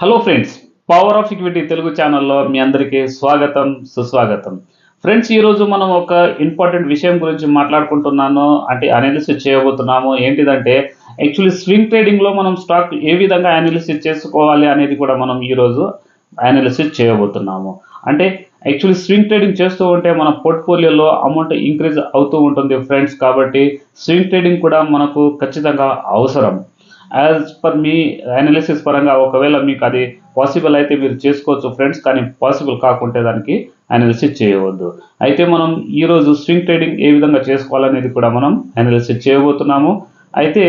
Hello friends power of equity Telugu ఛానల్లో మీ అందరికీ స్వాగతం సుస్వాగతం. ఫ్రెండ్స్ ఈరోజు మనం ఒక ఇంపార్టెంట్ విషయం గురించి మాట్లాడుకుంటున్నాను అంటే అనాలిసిస్ చేయబోతున్నాము. ఏంటిదంటే యాక్చువల్లీ స్వింగ్ ట్రేడింగ్లో మనం స్టాక్ ఏ విధంగా అనాలిసిస్ చేసుకోవాలి అనేది కూడా మనం ఈరోజు అనాలిసిస్ చేయబోతున్నాము. అంటే యాక్చువల్లీ స్వింగ్ ట్రేడింగ్ చేస్తూ ఉంటే మన పోర్ట్ఫోలియోలో అమౌంట్ ఇంక్రీజ్ అవుతూ ఉంటుంది ఫ్రెండ్స్ కాబట్టి స్వింగ్ ట్రేడింగ్ కూడా మనకు ఖచ్చితంగా అవసరం. యాజ్ పర్ మీ అనాలిసిస్ పరంగా ఒకవేళ మీకు అది పాసిబుల్ అయితే మీరు చేసుకోవచ్చు ఫ్రెండ్స్ కానీ పాసిబుల్ కాకుంటే దానికి అనాలిసిస్ చేయవద్దు. అయితే మనం ఈరోజు స్వింగ్ ట్రేడింగ్ ఏ విధంగా చేసుకోవాలనేది కూడా మనం అనాలిసిస్ చేయబోతున్నాము. అయితే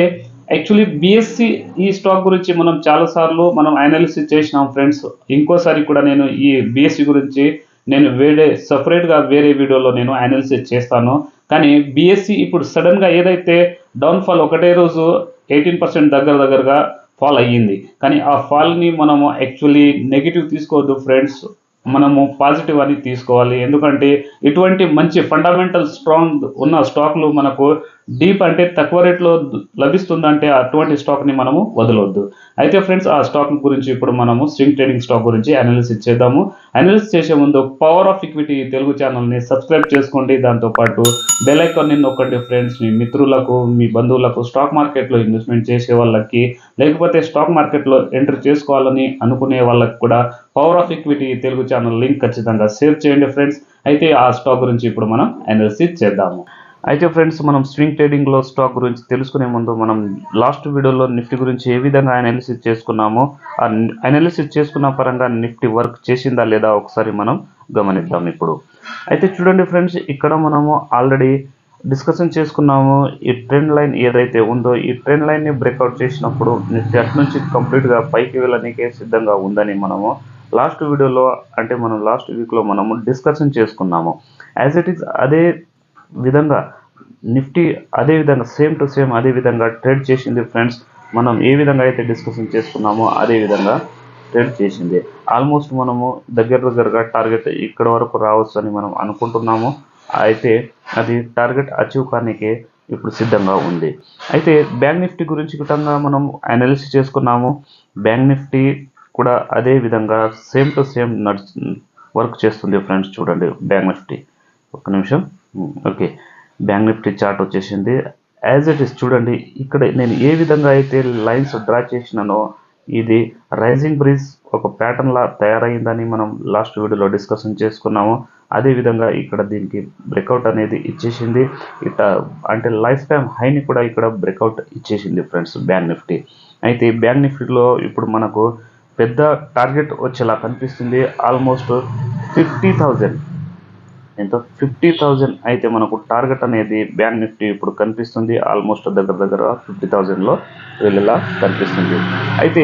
యాక్చువల్లీ బిఎస్సి ఈ స్టాక్ గురించి మనం చాలాసార్లు మనం అనాలిసిస్ చేసినాం ఫ్రెండ్స్ ఇంకోసారి కూడా నేను ఈ బిఎస్సి గురించి నేను వేరే సపరేట్గా వేరే వీడియోలో నేను అనాలిసిస్ చేస్తాను. కానీ బిఎస్సి ఇప్పుడు సడన్గా ఏదైతే డౌన్ఫాల్ ఒకటే రోజు ఎయిటీన్ పర్సెంట్ దగ్గర దగ్గరగా ఫాల్ అయ్యింది. కానీ ఆ ఫాల్ని మనము యాక్చువల్లీ నెగిటివ్ తీసుకోవద్దు ఫ్రెండ్స్ మనము పాజిటివ్ అని తీసుకోవాలి. ఎందుకంటే ఇటువంటి మంచి ఫండమెంటల్ స్ట్రాంగ్ ఉన్న స్టాక్లు మనకు డీప్ అంటే తక్కువ రేట్లో లభిస్తుందంటే అటువంటి స్టాక్ని మనము వదలవద్దు అయితే ఫ్రెండ్స్ ఆ స్టాక్ గురించి ఇప్పుడు మనము స్వింగ్ ట్రేడింగ్ స్టాక్ గురించి అనాలిసిస్ చేద్దాము. అనాలిసిస్ చేసే ముందు పవర్ ఆఫ్ ఈక్విటీ తెలుగు ఛానల్ని సబ్స్క్రైబ్ చేసుకోండి. దాంతోపాటు బెల్ ఐకాన్ని నొక్కండి ఫ్రెండ్స్ మీ మిత్రులకు మీ బంధువులకు స్టాక్ మార్కెట్లో ఇన్వెస్ట్మెంట్ చేసే వాళ్ళకి లేకపోతే స్టాక్ మార్కెట్లో ఎంటర్ చేసుకోవాలని అనుకునే వాళ్ళకి కూడా power of equity Telugu channel link ఖచ్చితంగా షేర్ చేయండి ఫ్రెండ్స్ అయితే ఆ స్టాక్ గురించి ఇప్పుడు మనం అనాలిసిస్ చేద్దాము. అయితే ఫ్రెండ్స్ మనం స్వింగ్ ట్రేడింగ్లో స్టాక్ గురించి తెలుసుకునే ముందు మనం లాస్ట్ వీడియోలో నిఫ్టీ గురించి ఏ విధంగా అనాలిసిస్ చేసుకున్నామో ఆ అనాలిసిస్ చేసుకున్న పరంగా నిఫ్టీ వర్క్ చేసిందా లేదా ఒకసారి మనం గమనిద్దాం ఇప్పుడు. అయితే చూడండి ఫ్రెండ్స్ ఇక్కడ మనము ఆల్రెడీ డిస్కషన్ చేసుకున్నాము ఈ ట్రెండ్ లైన్ ఏదైతే ఉందో ఈ ట్రెండ్ లైన్ని బ్రేక్అవుట్ చేసినప్పుడు నిఫ్టీ అటు నుంచి కంప్లీట్గా పైకి వెళ్ళడానికే సిద్ధంగా ఉందని మనము లాస్ట్ వీడియోలో అంటే మనం లాస్ట్ వీక్లో మనము డిస్కషన్ చేసుకున్నాము. యాజ్ ఇట్ ఈస్ అదే విధంగా నిఫ్టీ అదే విధంగా సేమ్ టు సేమ్ అదే విధంగా ట్రేడ్ చేసింది ఫ్రెండ్స్ మనం ఏ విధంగా అయితే డిస్కషన్ చేసుకున్నామో అదే విధంగా ట్రేడ్ చేసింది. ఆల్మోస్ట్ మనము దగ్గర దగ్గరగా టార్గెట్ ఇక్కడ వరకు రావచ్చు అని మనం అనుకుంటున్నాము. అయితే అది టార్గెట్ అచీవ్ కానికే ఇప్పుడు సిద్ధంగా ఉంది. అయితే బ్యాంక్ నిఫ్టీ గురించి విధంగా మనం అనాలిసిస్ చేసుకున్నాము. బ్యాంక్ నిఫ్టీ కూడా అదే విధంగా సేమ్ టు సేమ్ నడుచు వర్క్ చేస్తుంది ఫ్రెండ్స్ చూడండి బ్యాంక్ నిఫ్టీ ఒక్క నిమిషం. Hmm. Okay. Bank Nifty chart వచ్చేసింది. యాజ్ ఇట్ ఇస్ చూడండి ఇక్కడ నేను ఏ విధంగా అయితే లైన్స్ డ్రా చేసినానో ఇది రైజింగ్ బ్రిడ్జ్ ఒక ప్యాటర్న్లా తయారైందని మనం లాస్ట్ వీడియోలో డిస్కషన్ చేసుకున్నాము. అదే విధంగా ఇక్కడ దీనికి బ్రేక్అవుట్ అనేది ఇచ్చేసింది. ఇట అంటే లైఫ్ టైం హైని కూడా ఇక్కడ బ్రేక్అవుట్ ఇచ్చేసింది ఫ్రెండ్స్ బ్యాంక్ నిఫ్టీ. అయితే బ్యాంక్ నిఫ్టీలో ఇప్పుడు మనకు పెద్ద టార్గెట్ వచ్చేలా కనిపిస్తుంది. ఆల్మోస్ట్ ఫిఫ్టీ థౌజండ్ ఎంత? ఫిఫ్టీ థౌజండ్ అయితే మనకు టార్గెట్ అనేది బ్యాంక్ నిఫ్టీ ఇప్పుడు కనిపిస్తుంది. ఆల్మోస్ట్ దగ్గర దగ్గర ఫిఫ్టీ థౌజండ్లో వెళ్ళేలా కనిపిస్తుంది. అయితే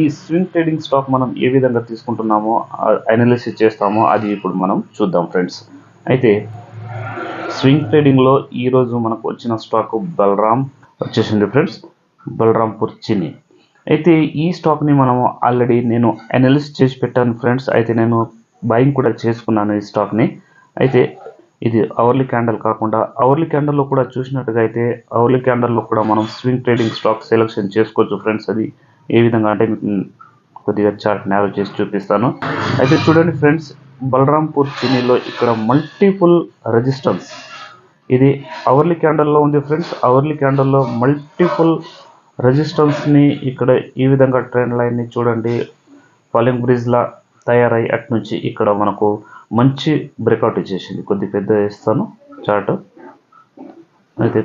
ఈ స్వింగ్ ట్రేడింగ్ స్టాక్ మనం ఏ విధంగా తీసుకుంటున్నామో అనాలిసిస్ చేస్తామో అది ఇప్పుడు మనం చూద్దాం ఫ్రెండ్స్ అయితే స్వింగ్ ట్రేడింగ్లో ఈరోజు మనకు వచ్చిన స్టాక్ బలరామ్ వచ్చేసింది ఫ్రెండ్స్ బలరాంపూర్ చిని అయితే ఈ స్టాక్ని మనము ఆల్రెడీ నేను అనాలిసిస్ చేసి పెట్టాను ఫ్రెండ్స్ అయితే నేను బయింగ్ కూడా చేసుకున్నాను ఈ స్టాక్ని అయితే ఇది అవర్లీ క్యాండల్ కాకుండా అవర్లీ క్యాండల్లో కూడా చూసినట్టుగా అయితే అవర్లీ క్యాండల్లో కూడా మనం స్వింగ్ ట్రేడింగ్ స్టాక్ సెలెక్షన్ చేసుకోవచ్చు ఫ్రెండ్స్ అది ఏ విధంగా అంటే మీకు కొద్దిగా చార్ట్ నేరో చేసి చూపిస్తాను. అయితే చూడండి ఫ్రెండ్స్ బలరాంపూర్ చినీలో ఇక్కడ మల్టిపుల్ రెజిస్టెన్స్ ఇది అవర్లీ క్యాండల్లో ఉంది ఫ్రెండ్స్ అవర్లీ క్యాండల్లో మల్టిపుల్ రెజిస్టెన్స్ని ఇక్కడ ఈ విధంగా ట్రెండ్ లైన్ని చూడండి. ఫాలింగ్ బ్రిడ్జ్లా తయారై అటు నుంచి ఇక్కడ మనకు మంచి బ్రేక్అవుట్ ఇచ్చేసింది. కొద్ది పెద్ద వేస్తాను చార్ట్ అయితే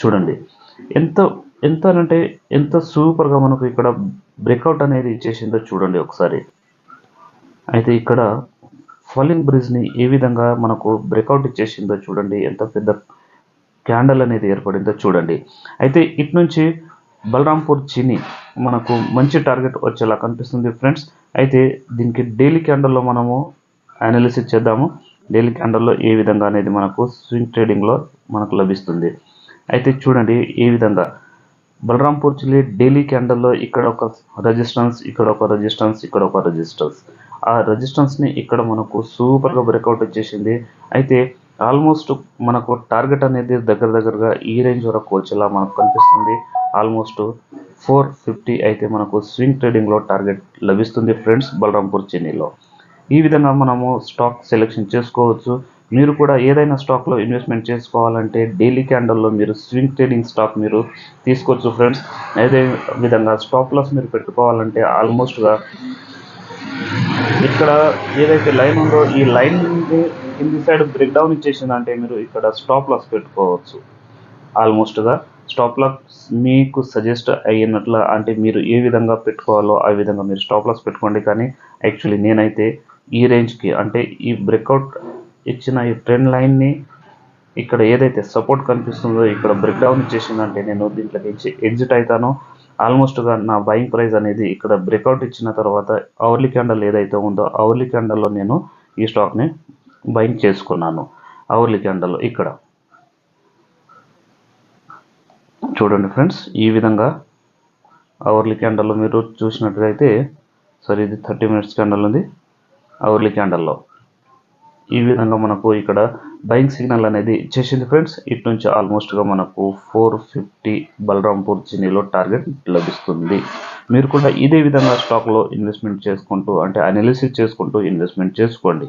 చూడండి. ఎంత ఎంత అంటే ఎంత సూపర్గా మనకు ఇక్కడ బ్రేక్అవుట్ అనేది ఇచ్చేసిందో చూడండి ఒకసారి. అయితే ఇక్కడ ఫాలింగ్ బ్రిడ్జ్ని ఏ విధంగా మనకు బ్రేక్అవుట్ ఇచ్చేసిందో చూడండి. ఎంత పెద్ద క్యాండల్ అనేది ఏర్పడిందో చూడండి. అయితే ఇటు నుంచి బలరాంపూర్ చిని మనకు మంచి టార్గెట్ వచ్చేలా కనిపిస్తుంది ఫ్రెండ్స్ అయితే దీనికి డైలీ క్యాండల్లో మనము అనాలిసిస్ చేద్దాము. డైలీ క్యాండల్లో ఏ విధంగా అనేది మనకు స్వింగ్ ట్రేడింగ్లో మనకు లభిస్తుంది. అయితే చూడండి ఏ విధంగా. బలరాంపూర్ చిల్లి డైలీ క్యాండల్లో ఇక్కడ ఒక రెజిస్టెన్స్ ఇక్కడ ఒక రెజిస్టెన్స్ ఇక్కడ ఒక రెజిస్టెన్స్ ఆ రెజిస్టెన్స్ని ఇక్కడ మనకు సూపర్గా బ్రేక్అవుట్ వచ్చేసింది. అయితే ఆల్మోస్ట్ మనకు టార్గెట్ అనేది దగ్గర దగ్గరగా ఈ రేంజ్ వరకు వచ్చేలా మనకు కనిపిస్తుంది. ఆల్మోస్ట్ ఫోర్ ఫిఫ్టీ అయితే మనకు స్వింగ్ ట్రేడింగ్లో టార్గెట్ లభిస్తుంది ఫ్రెండ్స్ బలరాంపూర్ చెన్నైలో ఈ విధంగా మనము స్టాక్ సెలెక్షన్ చేసుకోవచ్చు. మీరు కూడా ఏదైనా స్టాక్లో ఇన్వెస్ట్మెంట్ చేసుకోవాలంటే డైలీ క్యాండల్లో మీరు స్వింగ్ ట్రేడింగ్ స్టాక్ మీరు తీసుకోవచ్చు ఫ్రెండ్స్ అదే విధంగా స్టాప్ లాస్ మీరు పెట్టుకోవాలంటే ఆల్మోస్ట్గా ఇక్కడ ఏదైతే లైన్ ఉందో ఈ లైన్ కింది సైడ్ బ్రేక్ డౌన్ ఇచ్చేసిందంటే మీరు ఇక్కడ స్టాప్ లాస్ పెట్టుకోవచ్చు. ఆల్మోస్ట్గా స్టాప్ లాస్ మీకు సజెస్ట్ అయ్యినట్లు అంటే మీరు ఏ విధంగా పెట్టుకోవాలో ఆ విధంగా మీరు స్టాప్ లాస్ పెట్టుకోండి. కానీ యాక్చువల్లీ నేనైతే ఈ రేంజ్కి అంటే ఈ బ్రేక్అవుట్ ఇచ్చిన ఈ ట్రెండ్ లైన్ని ఇక్కడ ఏదైతే సపోర్ట్ కనిపిస్తుందో ఇక్కడ బ్రేక్ డౌన్ ఇచ్చేసిందంటే నేను దీంట్లో నుంచి ఎగ్జిట్ అవుతానో ఆల్మోస్ట్గా నా బయింగ్ ప్రైస్ అనేది ఇక్కడ బ్రేక్అవుట్ ఇచ్చిన తర్వాత అవర్లీ క్యాండల్ ఏదైతే ఉందో అవర్లీ క్యాండల్లో నేను ఈ స్టాక్ని బయింగ్ చేసుకున్నాను. అవర్లీ క్యాండల్ ఇక్కడ. చూడండి ఫ్రెండ్స్ ఈ విధంగా అవర్లీ క్యాండల్లో మీరు చూసినట్లయితే సరే ఇది థర్టీ మినిట్స్ క్యాండల్ ఉంది. అవర్లీ క్యాండల్లో ఈ విధంగా మనకు ఇక్కడ బయింగ్ సిగ్నల్ అనేది ఇచ్చేసింది ఫ్రెండ్స్ ఇటు నుంచి ఆల్మోస్ట్గా మనకు ఫోర్ ఫిఫ్టీ బలరాంపూర్ చినీలో టార్గెట్ లభిస్తుంది. మీరు కూడా ఇదే విధంగా స్టాక్లో ఇన్వెస్ట్మెంట్ చేసుకుంటూ అంటే అనాలిసిస్ చేసుకుంటూ ఇన్వెస్ట్మెంట్ చేసుకోండి.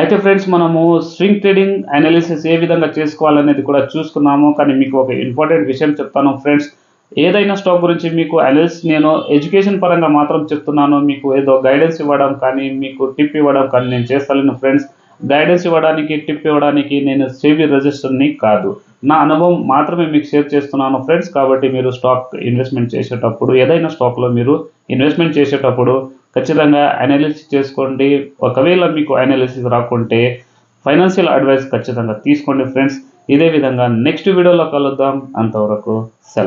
అయితే ఫ్రెండ్స్ మనము స్వింగ్ ట్రేడింగ్ అనాలిసిస్ ఏ విధంగా చేసుకోవాలనేది కూడా చూసుకున్నాము. కానీ మీకు ఒక ఇంపార్టెంట్ విషయం చెప్తాను ఫ్రెండ్స్ ఏదైనా స్టాక్ గురించి మీకు అనలిస్ట్ నేను ఎడ్యుకేషన్ పరంగా మాత్రం చెప్తున్నాను మీకు ఏదో గైడెన్స్ ఇవ్వడం కానీ మీకు టిప్ ఇవ్వడం కానీ నేను చేస్తాను ఫ్రెండ్స్. గైడెన్స్ ఇవ్వడానికి టిప్ ఇవ్వడానికి నేను సేవి రిజిస్టర్ని కాదు. నా అనుభవం మాత్రమే మీకు షేర్ చేస్తున్నాను ఫ్రెండ్స్ కాబట్టి మీరు స్టాక్ ఇన్వెస్ట్మెంట్ చేసేటప్పుడు ఏదైనా స్టాక్లో మీరు ఇన్వెస్ట్మెంట్ చేసేటప్పుడు ఖచ్చితంగా అనాలిసిస్ చేసుకోండి. ఒకవేళ మీకు అనాలిసిస్ రాకుంటే ఫైనాన్షియల్ అడ్వైస్ ఖచ్చితంగా తీసుకోండి ఫ్రెండ్స్. ఇదే విధంగా నెక్స్ట్ వీడియోలో కలుద్దాం. అంతవరకు సెలవు.